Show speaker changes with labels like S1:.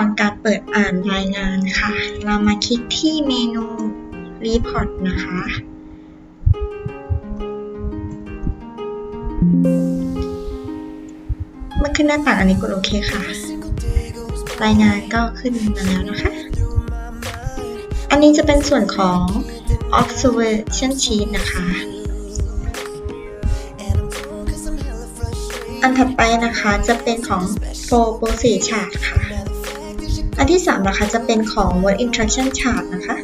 S1: อนการเปิดอ่านรายงานค่ะ เรามาคลิกที่เมนู Report นะคะ เมื่อขึ้นหน้าต่างอันนี้กดโอเคค่ะ รายงานก็ขึ้นมาแล้วนะคะ อันนี้จะเป็นส่วนของ observation sheet นะคะ อันถัดไปนะคะจะเป็นของ for process chart ค่ะ อันที่3นะคะจะเป็นของ word interaction chart นะคะ